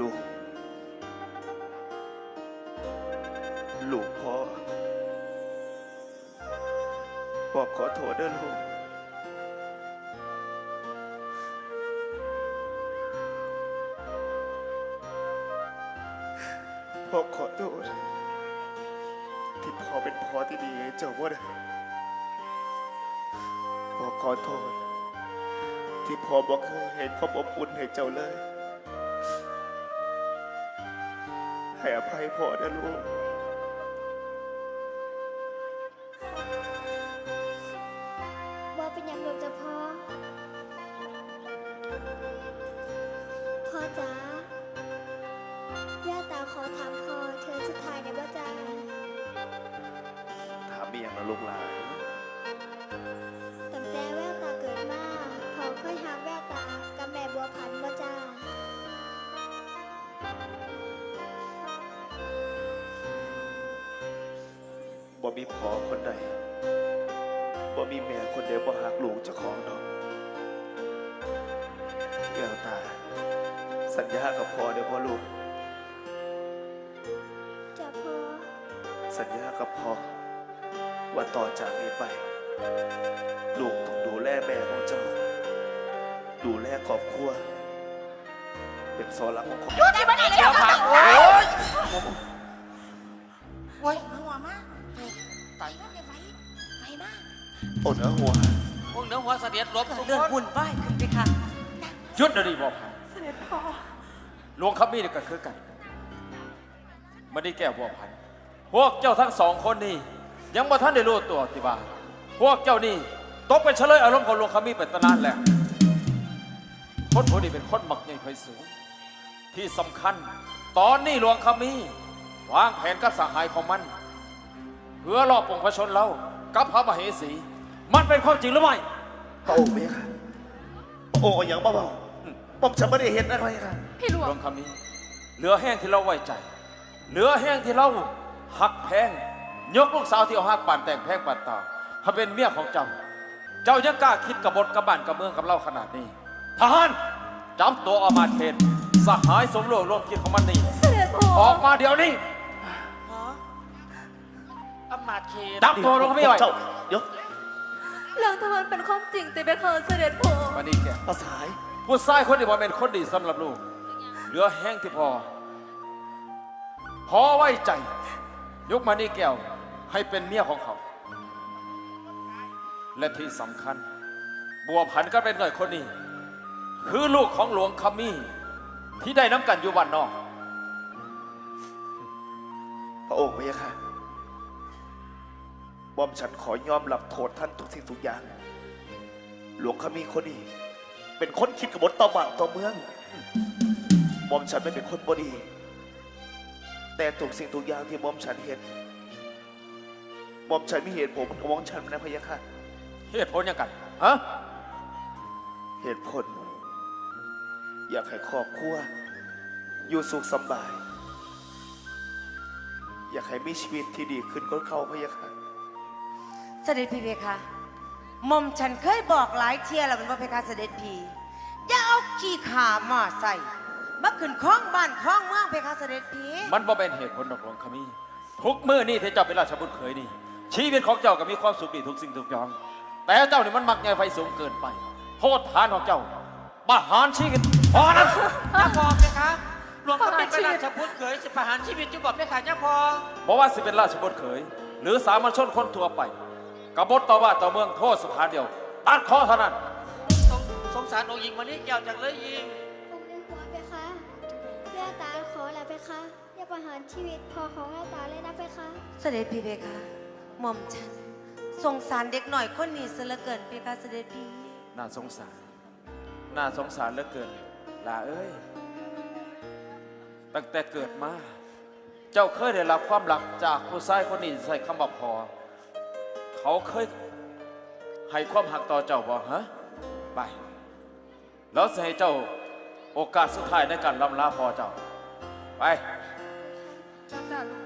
ลูก ลูกพ่อบอกขอโทษเด้อลูก พ่อขอโทษ ที่พ่อเป็นพ่อที่ดีให้เจ้าบ่ได้พ่อขอโทษ ที่พ่อบอกเคยเห็นความอบอุ่นให้เจ้าเลย ให้อภัยพ่อนะลูกว่าเป็นอย่างเดียวจะพ่อ พ่อจ๋าย่าตาขอถามพ่อเธอสุดท้ายในว่าจ้า ถามมีอย่างนะลูกหลาน บ่มีพ่อคนใดบ่มีแม่คนใดบ่หักลูกเจ้าของดอกแววตา สัญญากับพ่อเด้อพ่อลูกจ้าพ่อสัญญากับพ่อว่าต่อจากนี้ไป ลูกต้องดูแลแม่ของเจ้า ดูแลครอบครัว เป็นโซลักของครอบครัวเดี๋ยวพังโอ้ยโอ้ โอ้เนื้อหัว พวกเนื้อหัวเสด็จลบทุกเรื่องคนหุ่นไหว้ขึ้นไปค่ะหยุดเดี๋ยวนี้บอกพันเสด็จพ่อหลวงคับมีนี่ก็คือกันไม่ได้แก้วบอกพันพวกเจ้าทั้งสองคนนี่ยังบ่ท่านได้รู้ตัวติบ่าพวกเจ้านี่ตกเป็นเฉลยอารมณ์ของหลวงคับมีเป็นตนานแล้วคนผู้นี้เป็นคนมักใหญ่ไฟสูง ที่สำคัญ ตอนนี้หลวงคับมีวางแผนกับสหายของมัน เพื่อรอบปวงพระชนเรากับพระมเหสี มันเป็นความจริงหรือไม่พระองค์เมียค่ะพระองค์เอาอย่างเบาๆผมฉันไม่ได้เห็นอะไรค่ะพี่หลวงคำนี้ เหลือแห้งที่เราไว้ใจ เหลือแห้งที่เราหักแพง ยกลูกสาวที่เอาหักป่านแต่งแพงป่านตาถ้าเป็นเมียของเจ้า เจ้ายังกล้าคิดกบฏกบบ้านกับเมืองกับเราขนาดนี้ ทหารจำตัวออกมาเขตสหายสมรู้ร่วมคิดของมันนี่เสด็จพ่อออกมาเดี๋ยวนี้อำ มาตย์เขตจับตัวลงไม่ไหวเจ้าเดี๋ยวเรื่องทั้งหมดเป็นความจริงแต่เป็นเคยเสด็จพ่อมานี่แกภาษายผู้ชายคนนี้ว่าเป็นคนดีสำหรับลูก เหลือแห้งที่พอ พอไว้ใจ ยกมานี่แก้ว ให้เป็นเมียของเขา และที่สำคัญ บัวพันธุ์ก็เป็นหน่อยคนนี้ คือลูกของหลวงคำมีที่ได้น้ำกันอยู่บ้านนอก พระองค์เมียค่ะ บอมฉันขอยอมรับโทษท่านทุกสิ่งทุกอย่าง หลวงขมีคนนี้เป็นคนคิดกบฏต่อบ้านต่อเมือง บอมฉันไม่เป็นคนบดี แต่ทุกสิ่งทุกอย่างที่บอมฉันเห็น บอมฉันมีเหตุผลของบอมฉันนะพะยะค่ะ เหตุผลยังกันฮะเหตุผล อยากให้ครอบครัวอยู่สุขสำบาย อยากให้มีชีวิตที่ดีขึ้นก็เขาพะยะค่ะ เสด็จพี่เพคะหม่อมฉันเคยบอกหลายเที่ยแล้วมันว่าเพคะเสด็จพี่อย่าเอาขี้ขามาใส่มาขึ้นข้องบ้านข้องเมืองเพคะเสด็จพี่มันบ่เป็นเหตุผลดอกหลวงคำมีทุกมือนี่ที่เจ้าเป็นราชบุตรเคยนี่ ชีวิตของเจ้าก็มีความสุขดีทุกสิ่งทุกอย่าง แต่เจ้านี่มันมักใหญ่ไฟสูงเกินไป โทษฐานของเจ้าประหารชีวิตพอนั้นย่าพอไหมคะหลวงพ่อเป็นพระราชบุตรเขยสิประหารชีวิตจุบบอกไหมคะย่าพอบอกว่าสิเป็นราชบุตรเขย หรือสามัญชนคนทั่วไป กบฏต่อว่าต่อเมืองโทษสถานเดียวตัดคอเท่านั้น สงสงสารองค์หญิงวันนี้แก้วจังเลยยิงองค์ในหัวไปคะแววตาขอแล้วไปคะอย่าประหารชีวิตพ่อของแววตาเลยนะไปคะเสด็จพี่เพคะหม่อมฉันสงสารเด็กหน่อยคนนี้เสียเหลือเกินเพคะเสด็จพี่น่าสงสาร น่าสงสารเหลือเกินลาเอ้ย ตั้งแต่เกิดมา เจ้าเคยได้รับความรักจากผู้ชายคนนี้ใส่คำบอกพอ เขาเคยให้ความหักต่อเจ้าบ่ฮะไป แล้วจะให้เจ้าโอกาสสุดท้ายในการลำลาพอเจ้า ไป จ้าจ้าลูก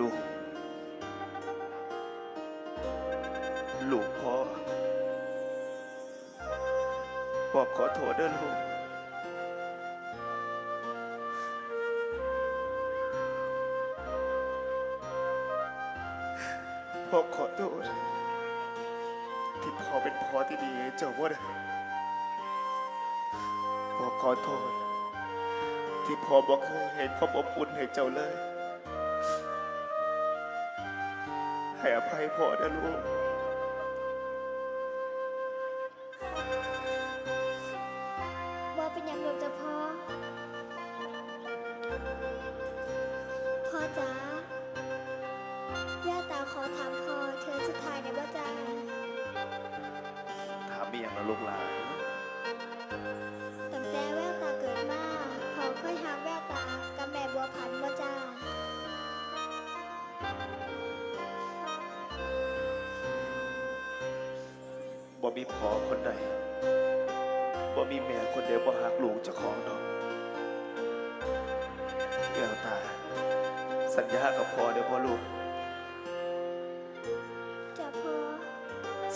ลูก ลูกพ่อพ่อขอโทษเด้อลูกพ่อขอโทษที่พ่อเป็นพ่อที่ดีเจ้าว่าได้พ่อขอโทษ ที่พ่อบอกเคยเห็นความอบอุ่นให้เจ้าเลย ให้อภัยพ่อนะลูก ว่าเป็นอย่างลูกจะพ่อ พ่อจ๋าแววตาขอถามพ่อเธอสุดท้ายในว่าจ้า ถามมีอย่างนะลูกหลาน บ่มีพ่อคนใดบ่มีแม่คนเดียวบ่หักลูกเจ้าของดอกแววตา สัญญากับพ่อเดี๋ยวพ่อลูก จ้าพ่อ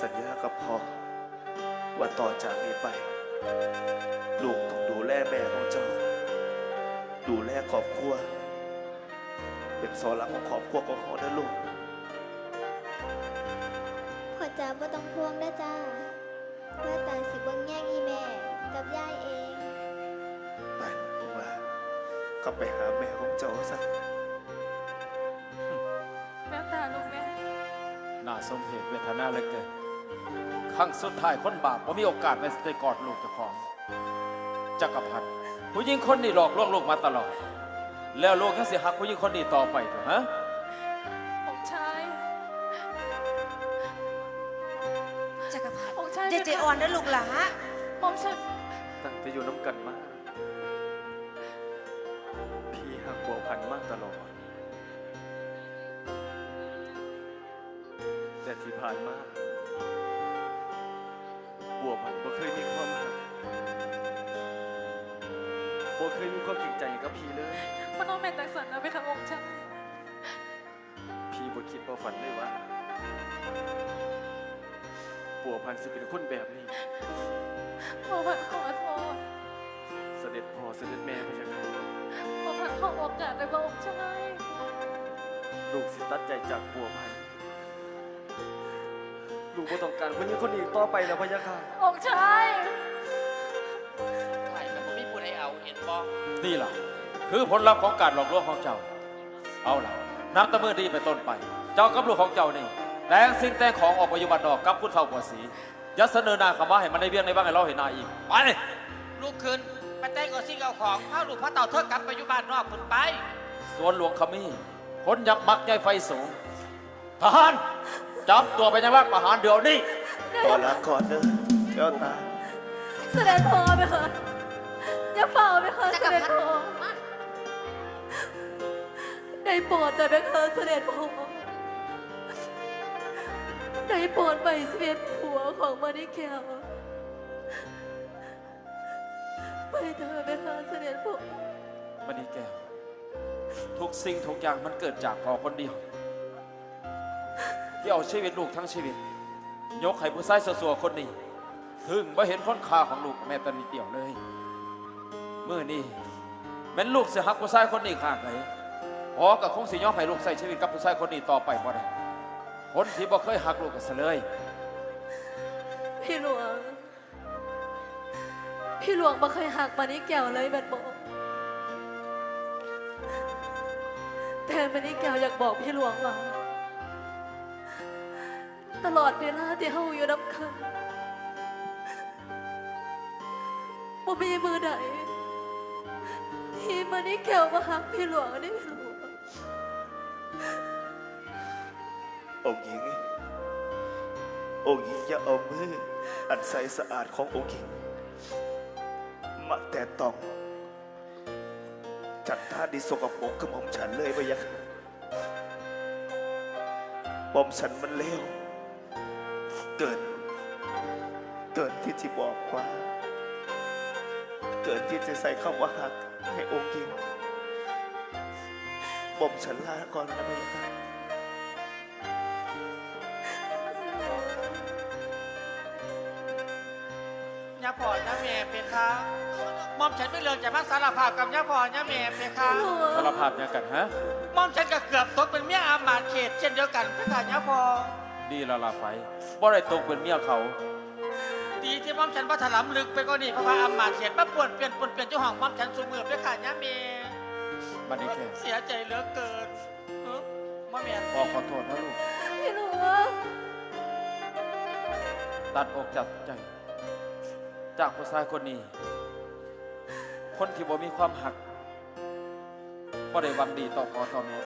สัญญากับพ่อว่าต่อจากนี้ไป ลูกต้องดูแลแม่ของเจ้า ดูแลครอบครัว เป็นเสาหลักของครอบครัวของเขานะลูกพ่อ จ๋าบ่ต้องห่วงนะจ้าแววตาสิเบิ่งแย่งอีแม่กับยายเองไปลูกหลานกลับไปหาแม่ของเจ้าซะแววตาลูกแม่น่าสมเหตุเวทนาเหลือเกินครั้งสุดท้ายคนบาปว่ามีโอกาสในสเตกอดลูกเจ้าของจักรพรรดิผู้หญิงคนนี้หลอกลวงลูกมาตลอด แล้วลูกยังเสียหักผู้หญิงคนนี้ต่อไปเถอะฮะ เจเจอ่อนนะลูกหลาหมอมฉันตั้งแต่อยู่น้ำกันมาพี่หักบัวพันธุ์มากตลอด แต่ที่ผ่านมาบัวพันธุ์บ่เคยมีความหักบัวเคยมีความจริงใจกับพี่เลยมันต้องแม่นตักสันนะไปค่ะองค์ชายพี่บ่คิดบ่ฝันเลยว่า บัวพันธุ์สิเป็นคนแบบนี้หมอพันขอโทษเสด็จพ่อเสด็จแม่พระเจ้าค่ะหมอพันขอโอกาสไปบอกองค์ชายลูกสิตัดใจจากบัวพันธุ์ลูกบ่ต้องการคนนี้คนอีกต่อไปแล้วพระเจ้าค่ะองค์ชายใครแต่ผมมีผู้ใดเอาเห็นบอกนี่ล่ะ คือผลลัพธ์ของการหลอกลวงของเจ้า เอาล่ะนับแต่เมื่อดีไปนต้นไป เจ้ากับลูกของเจ้านี่ แต่งสิ่งแต่งของออกไปอยู่บ้านนอกกับคุณเฒ่าปัวสีอย่าเสนอหน้าเข้ามาให้มันได้เบี้ยงในบ้างให้เราเห็นหน้าอีกไปลูกคืนไปแต่งเอาสิ่งเอาของพาลูกพระเต่าเทิดกลับไปอยู่บ้านนอกคุณไปสวนหลวงขมีคนยักษ์มักใหญ่ไฟสูงทหารจับตัวไปยังรักประหารเดี๋ยวนี้พ่อลาก่อนเด้อแววตาเสด็จพ่อไปค่ะอย่าเฝ้าไปค่ะเสด็จพ่อได้โปรดแต่ไปค่ะเสด็จพ่อ ได้โปรดไปเสด็จผัวของมานิแก้วไปเถอะไปค่ะเสด็จพ่อมันนี่แก้ว ทุกสิ่งทุกอย่างมันเกิดจากพอคนเดียว ที่เอาชีวิตลูกทั้งชีวิต ยกให้ผู้ชายสัวๆคนนี้ถึงไม่เห็นคนค่าของลูกแม้แต่นิดเดียวเลยเมื่อนี้แม้ลูกเสียหักผู้ชายคนนี้ขาดไหนพอกับคงสิยอมให้ลูกใส่ชีวิตกับผู้ชายคนนี้ต่อไปบ่ได้ คนที่บ่เคยหักลูกก็เสยเลย พี่หลวง พี่หลวงบ่เคยหักมานิแก้วเลยแม่นบอกแต่มานิแก้วอยากบอกพี่หลวงว่า ตลอดเวลาที่เฮาอยู่น้ำกันบ่มีมือใดที่มานิแก้วมาหักพี่หลวงนี่พี่หลวง องค์หญิง องค์หญิงอย่าเอามืออันใสสะอาดขององค์หญิง มาแต่ต้องจัดท่าดีสกปรกกับหม่อมฉันเลยไปยักหม่อมฉันมันเลวเกินเกินที่จะบอกว่า เกินที่จะใส่คำว่าหักให้องค์หญิงหม่บ่มฉันลาก่อนนะพี่ค่ะ ย่าพ่อย่าแม่เพคะหม่อมฉันไม่เลิกจะมาสารภาพกับย่าพ่อย่าแม่เพคะหลวงสารภาพยังกันฮะหม่อมฉันก็เกือบตกเป็นเมียอามาตย์เขต เช่นเดียวกันเพคะย่าพ่อดีและลาไฟบ่ได้ตกเป็นเมียเขาดีที่หม่อมฉันว่าถลำลึกไปก็นี่เพราะว่าอามาตย์เขตมาปวนเปลี่ยนปวนเปลี่ยนเจ้าของหม่อมฉันสูมือเพคะย่าแม่บัดนี้แค่เสียใจเหลือเกินเอ้อมาแม่นพ่อขอโทษนะลูกพี่หลวงตัดอกจากใจ จากผู้ชายคนนี้ คนที่บ่มีความหักบ่ได้หวังดีต่อพ่อต่อแม่